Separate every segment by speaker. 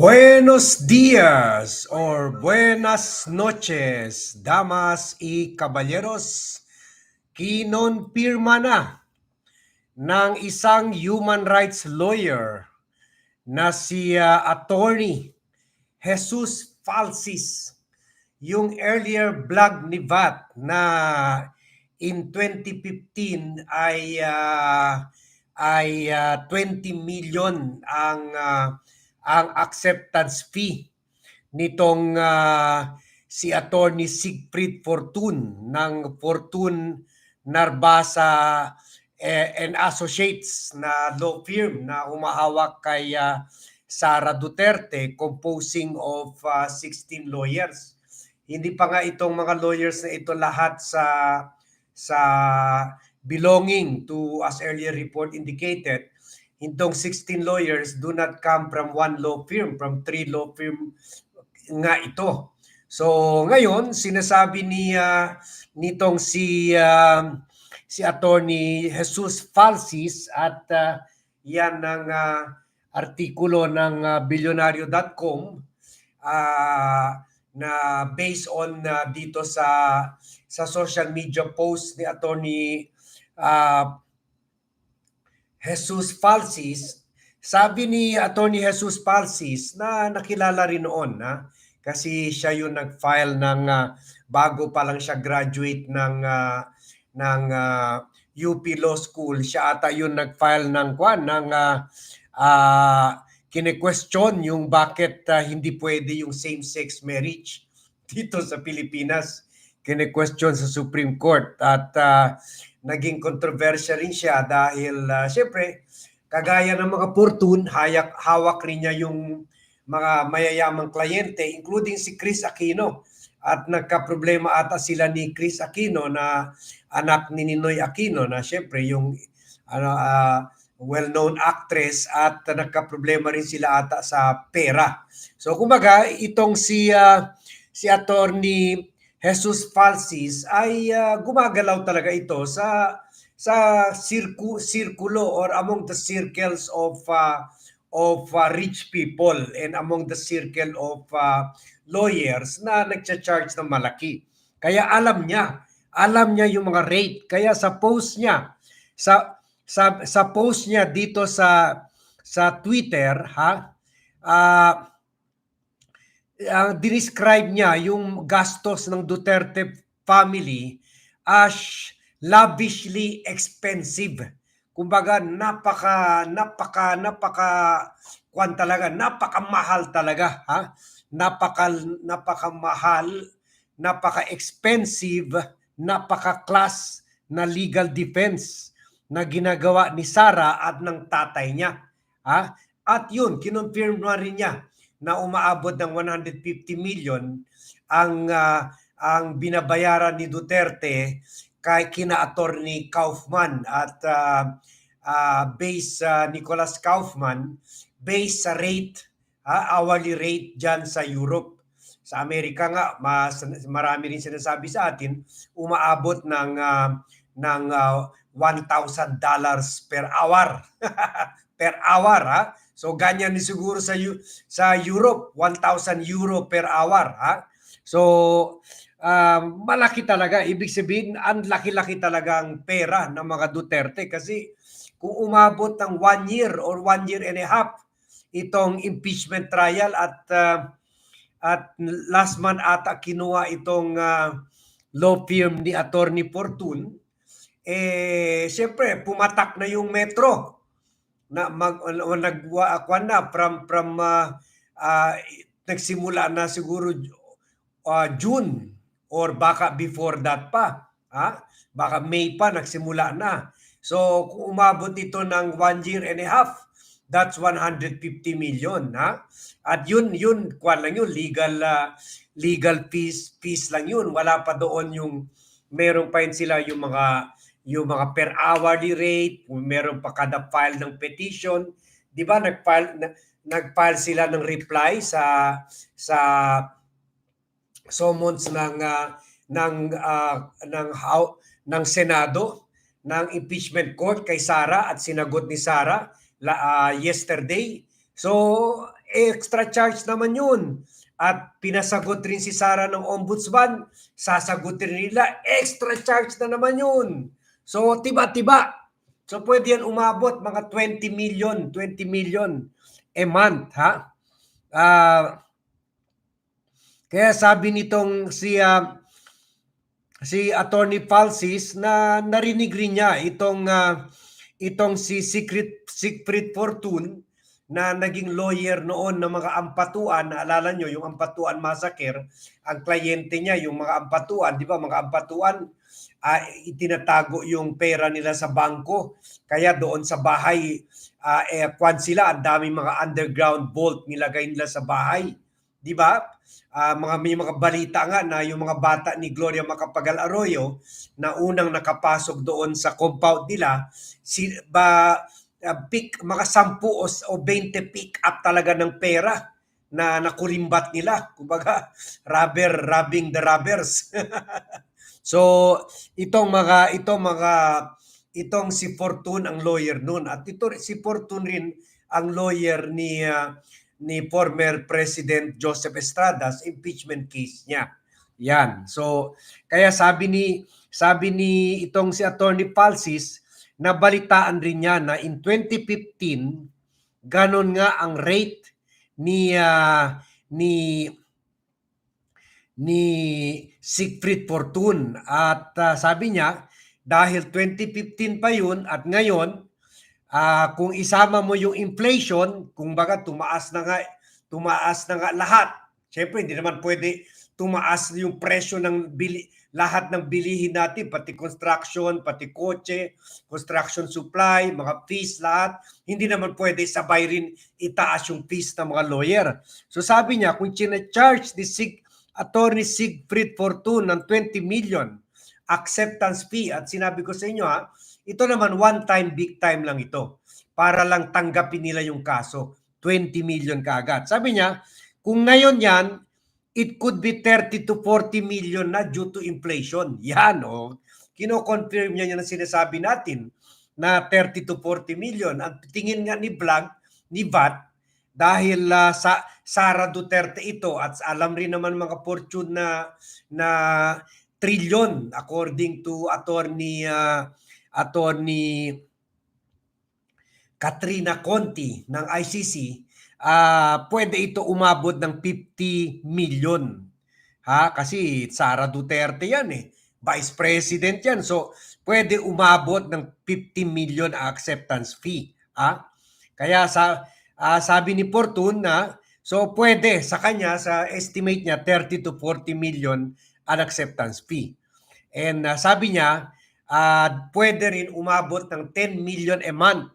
Speaker 1: Buenos días or buenas noches, damas y caballeros. Kinonpirma na ng isang human rights lawyer na si uh, attorney Jesus Falsis yung earlier blog ni VAT na in 2015 ay uh, ay uh, 20 million ang uh, ang acceptance fee nitong uh, si attorney Siegfried Fortun ng Fortun Narbasa eh, and Associates na law firm na humahawak kay uh, Sara Duterte composing of uh, 16 lawyers. Hindi pa nga itong mga lawyers na ito lahat sa sa belonging to as earlier report indicated itong 16 lawyers do not come from one law firm from three law firm nga ito. So ngayon sinasabi ni uh, nitong si uh, si attorney Jesus Falsis at uh, yan ng uh, artikulo ng uh, billionario.com uh, na based on uh, dito sa sa social media post ni attorney uh, Jesus Falsis, sabi ni Attorney Jesus Falsis na nakilala rin noon na kasi siya yung nag-file ng uh, bago pa lang siya graduate ng uh, ng uh, UP Law School, siya ata yung nag-file ng kwan ng uh, uh, kine-question yung bakit uh, hindi pwede yung same-sex marriage dito sa Pilipinas. Kine-question sa Supreme Court at uh, naging kontrobersya rin siya dahil uh, siyempre kagaya ng mga fortune, hayak, hawak rin niya yung mga mayayamang kliyente including si Chris Aquino at nagka-problema ata sila ni Chris Aquino na anak ni Ninoy Aquino na siyempre yung ano uh, well-known actress at nagka-problema rin sila ata sa pera. So kumbaga itong si uh, si attorney Jesus Falsis ay uh, gumagalaw talaga ito sa sa sirku, sirkulo or among the circles of uh, of uh, rich people and among the circle of uh, lawyers na nagcha-charge ng malaki. Kaya alam niya, alam niya yung mga rate. Kaya sa post niya, sa sa sa post niya dito sa sa Twitter, ha? Uh, uh, dinescribe niya yung gastos ng Duterte family as lavishly expensive. Kumbaga napaka napaka napaka kwan talaga, napakamahal talaga, ha? Napaka napakamahal, napaka-expensive, napaka-class na legal defense na ginagawa ni Sara at ng tatay niya. Ha? At yun, kinonfirm na rin niya na umaabot ng 150 million ang uh, ang binabayaran ni Duterte kay kina attorney Kaufman at uh, uh, base uh, Nicholas Kaufman based sa rate uh, hourly rate diyan sa Europe. Sa Amerika nga mas marami rin sinasabi sa atin umaabot ng uh, ng uh, 1,000 dollars per hour. Per hour ha? So ganyan ni siguro sa sa Europe 1,000 euro per hour ha. So um, malaki talaga. Ibig sabihin ang laki-laki talagang pera ng mga Duterte. Kasi kung umabot ng one year or one year and a half itong impeachment trial at uh, at last month ata kinuha itong uh, law firm ni Attorney Fortune eh siyempre pumatak na yung metro na mag nagwa na from from uh, uh, nagsimula na siguro uh, June or baka before that pa ha? Baka May pa nagsimula na. So kung umabot ito ng one year and a half that's 150 million ha? At yun yun kwan lang yun legal uh, legal fees fees lang yun. Wala pa doon yung meron pa sila yung mga yung mga per hourly rate, meron pa kada file ng petition, 'di ba? Nag-file na, nag-file sila ng reply sa sa summons ng uh, ng uh, ng how, ng Senado ng impeachment court kay Sara at sinagot ni Sara la, uh, yesterday. So extra charge naman yun. At pinasagot rin si Sara ng ombudsman, sasagot rin nila, extra charge na naman yun. So, tiba-tiba. So, pwede yan umabot mga 20 million, 20 million a month, ha? Ah, kaya sabi nitong si ah, si Attorney Falsis na narinig rin niya itong ah, itong si Secret Siegfried Fortune na naging lawyer noon ng mga ampatuan, naalala nyo yung ampatuan massacre, ang kliyente niya yung mga ampatuan, di ba mga ampatuan, ah, itinatago yung pera nila sa bangko, kaya doon sa bahay, ah, eh, kwan sila, ang daming mga underground vault nilagay nila sa bahay, di ba? Ah, mga may mga balita nga na yung mga bata ni Gloria Macapagal Arroyo na unang nakapasok doon sa compound nila, si ba uh, pick mga 10 o, o 20 pick up talaga ng pera na nakulimbat nila. Kumbaga, rubber, rubbing the rubbers. so, itong mga, itong mga, itong si Fortune ang lawyer noon. At ito, si Fortune rin ang lawyer ni, ah, ni former President Joseph Estrada sa impeachment case niya. Yan. So, kaya sabi ni, sabi ni itong si Attorney Falsis, nabalitaan rin niya na in 2015 ganon nga ang rate ni ah, ni ni Siegfried Fortune at ah, sabi niya dahil 2015 pa yun at ngayon ah, kung isama mo yung inflation kung baga tumaas na nga tumaas na nga lahat. Syempre hindi naman pwede tumaas yung presyo ng bili lahat ng bilihin natin, pati construction, pati kotse, construction supply, mga fees, lahat. Hindi naman pwede sabay rin itaas yung fees ng mga lawyer. So sabi niya, kung charge ni Sig, attorney Siegfried Fortune ng 20 million acceptance fee, at sinabi ko sa inyo ha, ito naman one time, big time lang ito. Para lang tanggapin nila yung kaso. 20 million kaagad. Sabi niya, kung ngayon yan, it could be 30 to 40 million na due to inflation. Yan, oh. Kino-confirm niya yan ang sinasabi natin na 30 to 40 million. Ang tingin nga ni Blanc, ni VAT, dahil ah, sa Sara Duterte ito at alam rin naman mga fortune na na trillion according to attorney ah, attorney Katrina Conti ng ICC ah pwede ito umabot ng 50 million. Ha? Kasi Sara Duterte yan eh. Vice President yan. So, pwede umabot ng 50 million acceptance fee. Ha? Kaya sa ah, sabi ni Fortune na so pwede sa kanya sa estimate niya 30 to 40 million an acceptance fee. And ah, sabi niya ah, pwede rin umabot ng 10 million a month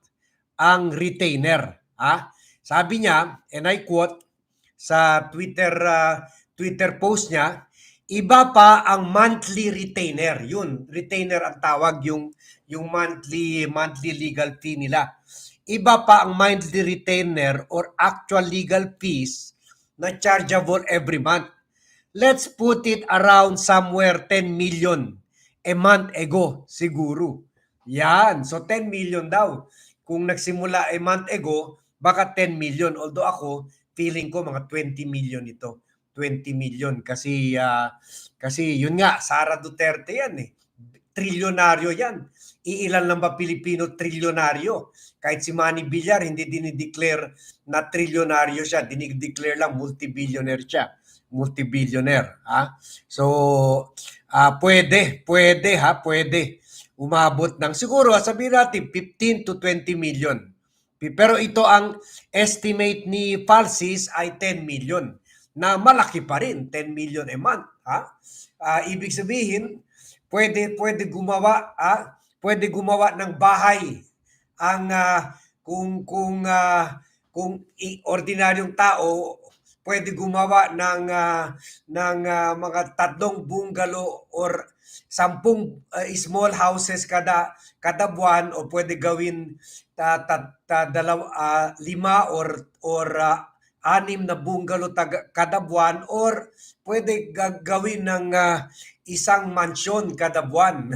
Speaker 1: ang retainer. Ha? Sabi niya, and I quote sa Twitter uh, Twitter post niya, iba pa ang monthly retainer. Yun, retainer ang tawag yung yung monthly monthly legal fee nila. Iba pa ang monthly retainer or actual legal fees na chargeable every month. Let's put it around somewhere 10 million a month ago siguro. Yan, so 10 million daw. Kung nagsimula a month ago, baka 10 million. Although ako, feeling ko mga 20 million ito. 20 million kasi ah, kasi yun nga Sara Duterte yan eh. Trilyonaryo yan. Iilan lang ba Pilipino trilyonaryo? Kahit si Manny Villar hindi dinideclare na trilyonaryo siya, dinideclare lang multi-billionaire siya. Multi-billionaire, ha? So, ah pwede, pwede ha, pwede umabot ng siguro sabihin natin 15 to 20 million. Pero ito ang estimate ni Falsis ay 10 million na malaki pa rin, 10 million a month. Ha? Ah, ibig sabihin, pwede pwede gumawa ah, pwede gumawa ng bahay ang ah, kung kung ah, kung ordinaryong tao pwede gumawa ng ah, ng ah, mga tatlong bungalow or sampung ah, small houses kada kada buwan o pwede gawin ta, ta, ta, dalaw, ah, lima or or ah, anim na bungalow taga, kada buwan or pwede gagawin ng ah, isang mansyon kada buwan.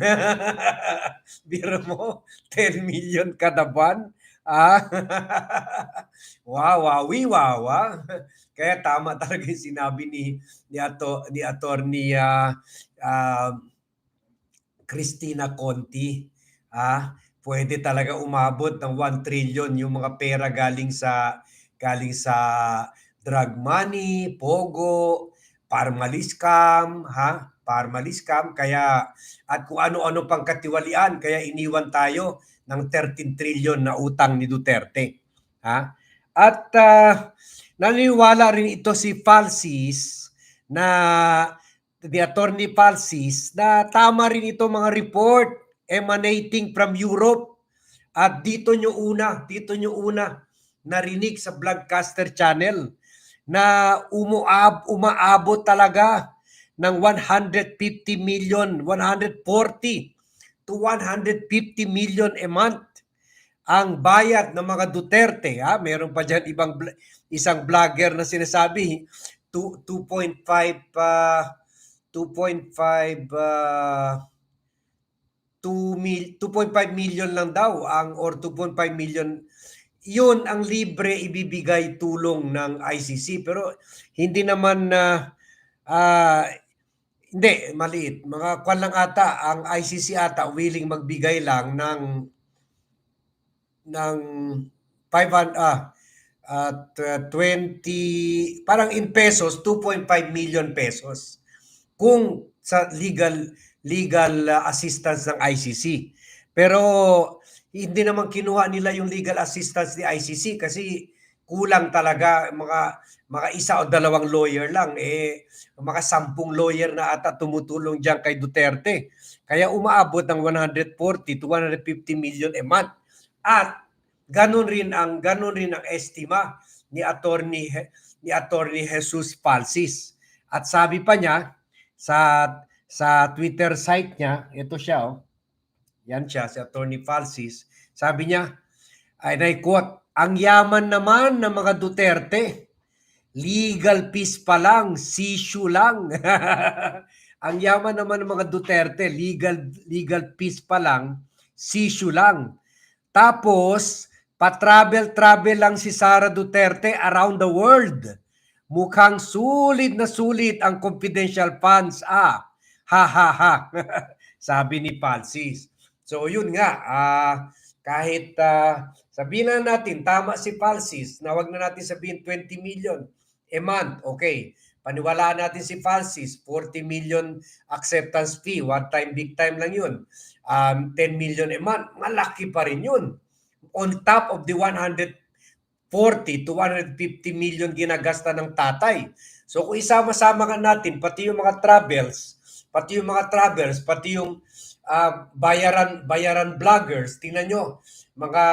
Speaker 1: Biro mo, 10 million kada buwan. Ah, wow, wawi, wawa. Kaya tama talaga yung sinabi ni ni ato ni attorney ah, ah, Christina Conti. Ah, pwede talaga umabot ng 1 trillion yung mga pera galing sa galing sa drug money, pogo, parmali scam, ha? Parmali scam kaya at kung ano-ano pang katiwalian kaya iniwan tayo ng 13 trillion na utang ni Duterte. Ha? At ah, naniniwala rin ito si Falsis na ni Attorney Falsis na tama rin ito mga report emanating from Europe. At dito nyo una, dito nyo una narinig sa Vlogcaster Channel na umuab, umaabot talaga ng 150 million, 140 to 150 million a month ang bayad ng mga Duterte. Ha? Meron pa dyan ibang isang vlogger na sinasabi, two- 2.5 uh, 2.5 uh, 2 mil, 2.5 million lang daw ang or 2.5 million yun ang libre ibibigay tulong ng ICC pero hindi naman na ah, hindi maliit. Mga kwan lang ata ang ICC ata willing magbigay lang ng ng 500 ah at uh, 20 parang in pesos 2.5 million pesos kung sa legal legal uh, assistance ng ICC. Pero hindi naman kinuha nila yung legal assistance ni ICC kasi kulang talaga mga mga isa o dalawang lawyer lang eh mga sampung lawyer na ata tumutulong diyan kay Duterte. Kaya umaabot ng 140 to 150 million a month. At ganun rin ang ganun rin ang estima ni attorney ni attorney Jesus Falsis. At sabi pa niya sa sa Twitter site niya, ito siya oh. Yan siya si attorney Falsis. Sabi niya, ay I quote, ang yaman naman ng mga Duterte. Legal peace pa lang, sisyo lang. ang yaman naman ng mga Duterte, legal legal peace pa lang, sisyo lang. Tapos, pa-travel-travel lang si Sara Duterte around the world. Mukhang sulit na sulit ang confidential funds ah. Ha ha ha. Sabi ni Palsis. So yun nga, ah, kahit ah, sabihin na natin tama si Palsis na wag na natin sabihin 20 million a month. Okay. Paniwalaan natin si Francis, 40 million acceptance fee, one time, big time lang yun. Um, 10 million a month, malaki pa rin yun. On top of the 100 40, 250 million ginagasta ng tatay. So kung isama-sama nga natin, pati yung mga travels, pati yung mga travels, pati yung uh, bayaran, bayaran vloggers, tingnan nyo, mga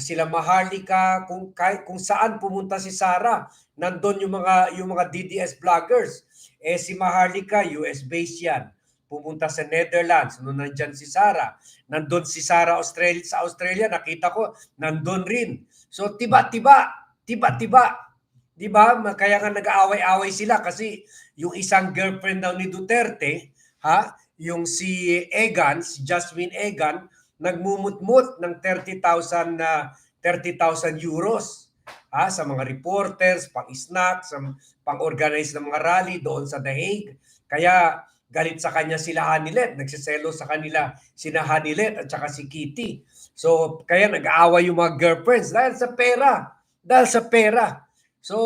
Speaker 1: sila Maharlika, kung, kahit, kung saan pumunta si Sara, nandun yung mga, yung mga DDS vloggers. Eh si Maharlika, US-based yan. Pumunta sa Netherlands, nung nandyan si Sara. Nandun si Sara Australia, sa Australia, nakita ko, nandun rin. So tiba-tiba, tiba-tiba, Di ba? Kaya nga nag-aaway-away sila kasi yung isang girlfriend daw ni Duterte, ha? yung si Egan, si Jasmine Egan, nagmumutmut ng 30,000 na 30,000 euros ha, sa mga reporters, pang-snack, pang-organize ng mga rally doon sa The Hague. Kaya galit sa kanya sila Hanilet, nagsiselo sa kanila sina Hanilet at saka si Kitty. So kaya nag-aaway yung mga girlfriends dahil sa pera. Dahil sa pera. So,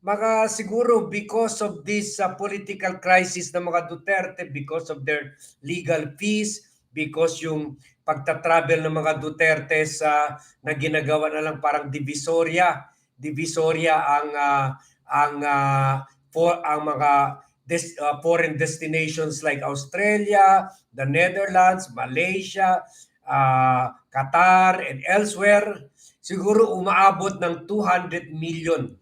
Speaker 1: mga siguro because of this uh, political crisis ng mga Duterte, because of their legal fees, because yung pagta-travel ng mga Duterte sa na ginagawa na lang parang divisoria, divisoria ang uh, ang uh, for ang mga des, uh, foreign destinations like Australia, the Netherlands, Malaysia, uh, Qatar and elsewhere siguro umaabot ng 200 million.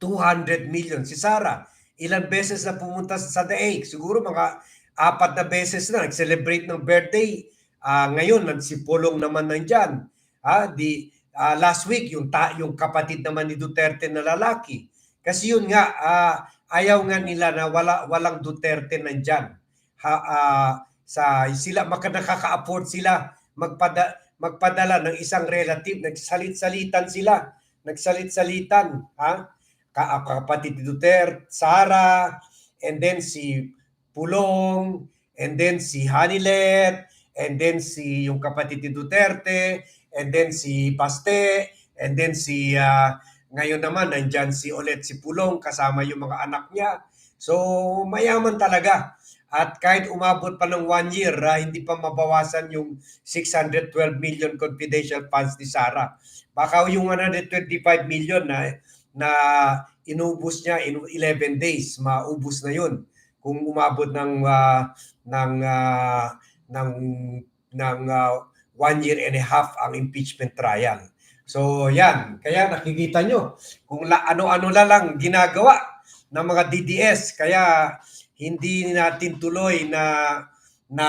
Speaker 1: 200 million. Si Sara, ilang beses na pumunta sa Hague? Siguro mga apat na beses na nag-celebrate ng birthday. Uh, ngayon, nagsipulong naman nandyan. Uh, di, uh, last week, yung, ta- yung kapatid naman ni Duterte na lalaki. Kasi yun nga, uh, ayaw nga nila na wala, walang Duterte nandyan. Ha, uh, sa, sila, maka nakaka-afford sila magpada, magpadala ng isang relative, nagsalit-salitan sila, nagsalit-salitan, ha? Ka kapatid ni Duterte, Sara, and then si Pulong, and then si Hanilet, and then si yung kapatid ni Duterte, and then si Baste, and then si ah, ngayon naman nandyan si ulit si Pulong kasama yung mga anak niya. So mayaman talaga. At kahit umabot pa ng one year, ah, hindi pa mabawasan yung 612 million confidential funds ni Sara. Baka yung 125 million na na inubos niya in 11 days, maubos na yun kung umabot ng ah, ng ah, ng ng ah, one year and a half ang impeachment trial. So yan, kaya nakikita nyo kung ano-ano na lang ginagawa ng mga DDS. Kaya hindi natin tuloy na na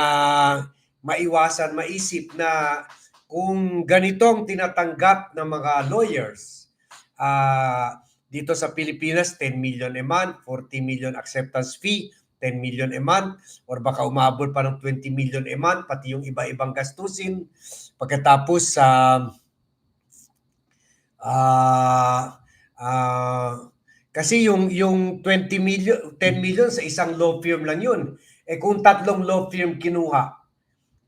Speaker 1: maiwasan, maisip na kung ganitong tinatanggap ng mga lawyers ah, dito sa Pilipinas, 10 million a month, 40 million acceptance fee, 10 million a month, or baka umabot pa ng 20 million a month, pati yung iba-ibang gastusin. Pagkatapos sa ah ah, kasi yung yung 20 million, 10 million sa isang law firm lang yun. Eh kung tatlong law firm kinuha,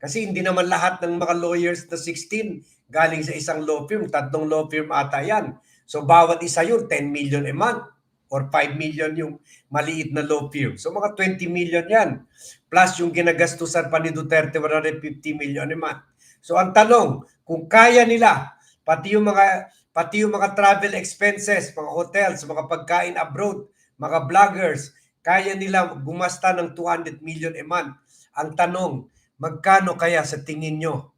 Speaker 1: kasi hindi naman lahat ng mga lawyers na 16 galing sa isang law firm, tatlong law firm ata yan. So bawat isa yun, 10 million a month or 5 million yung maliit na law firm. So mga 20 million yan. Plus yung ginagastusan pa ni Duterte, 150 million a month. So ang tanong, kung kaya nila, pati yung mga pati yung mga travel expenses, mga hotels, mga pagkain abroad, mga vloggers, kaya nila gumasta ng 200 million a month. Ang tanong, magkano kaya sa tingin nyo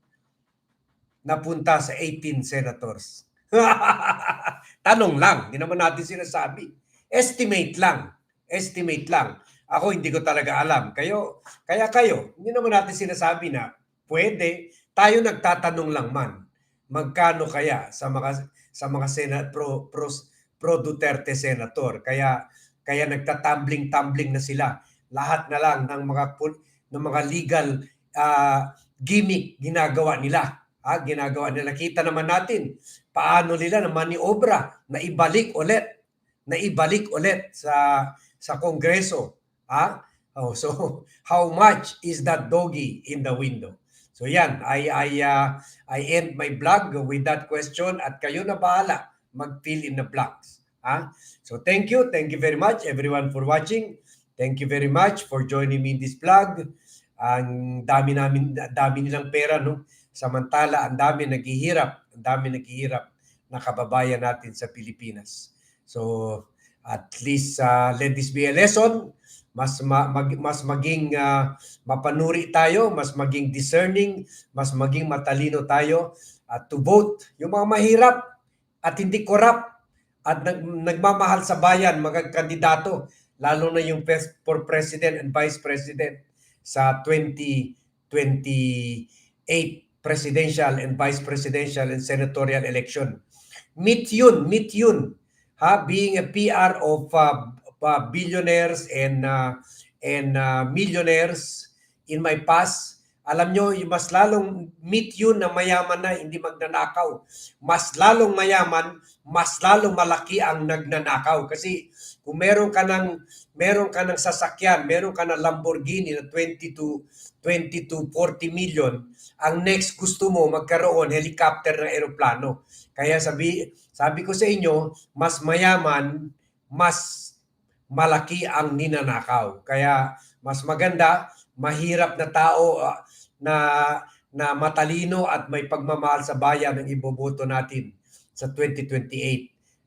Speaker 1: napunta sa 18 senators? tanong lang, hindi naman natin sinasabi. Estimate lang. Estimate lang. Ako hindi ko talaga alam. Kayo, kaya kayo, hindi naman natin sinasabi na pwede. Tayo nagtatanong lang man. Magkano kaya sa mga sa mga senat pro pro, pro Duterte senator. Kaya kaya nagtatumbling-tumbling na sila. Lahat na lang ng mga ng mga legal ah, gimmick ginagawa nila. Ah, ginagawa nila. Kita naman natin paano nila na maniobra na ibalik ulit na ibalik ulit sa sa kongreso. Ah? Oh, so how much is that doggy in the window? So yan, I I uh, I end my blog with that question at kayo na bahala mag-fill in the blanks. Ah? So thank you, thank you very much everyone for watching. Thank you very much for joining me in this vlog. Ang dami namin dami nilang pera no. Samantala ang dami naghihirap, ang dami naghihirap na kababayan natin sa Pilipinas. So at least uh, let this be a lesson mas ma, mag, mas maging uh, mapanuri tayo, mas maging discerning, mas maging matalino tayo at to vote yung mga mahirap at hindi corrupt at nag, nagmamahal sa bayan mga kandidato lalo na yung for president and vice president sa 2028 presidential and vice presidential and senatorial election. Meet yun, meet yun. Ha, being a PR of uh, uh, billionaires and uh, and uh, millionaires in my past, alam nyo, mas lalong meet yun na mayaman na hindi magnanakaw. Mas lalong mayaman, mas lalong malaki ang nagnanakaw. Kasi kung meron ka ng, meron ka ng sasakyan, meron ka ng Lamborghini na 20 to, 20 to 40 million, ang next gusto mo magkaroon helicopter na eroplano. Kaya sabi, sabi ko sa inyo, mas mayaman, mas malaki ang ninanakaw. Kaya mas maganda, mahirap na tao uh, na na matalino at may pagmamahal sa bayan ang iboboto natin sa 2028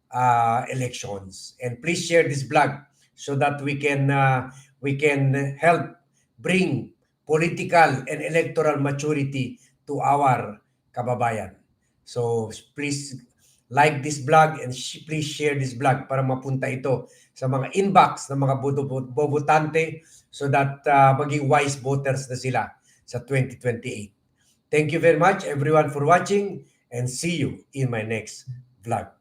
Speaker 1: uh, elections. And please share this vlog so that we can uh, we can help bring political and electoral maturity to our kababayan. So please like this vlog and sh- please share this vlog para mapunta ito sa mga inbox ng mga bobo- bobotante so that uh, maging wise voters na sila sa 2028. Thank you very much everyone for watching and see you in my next vlog.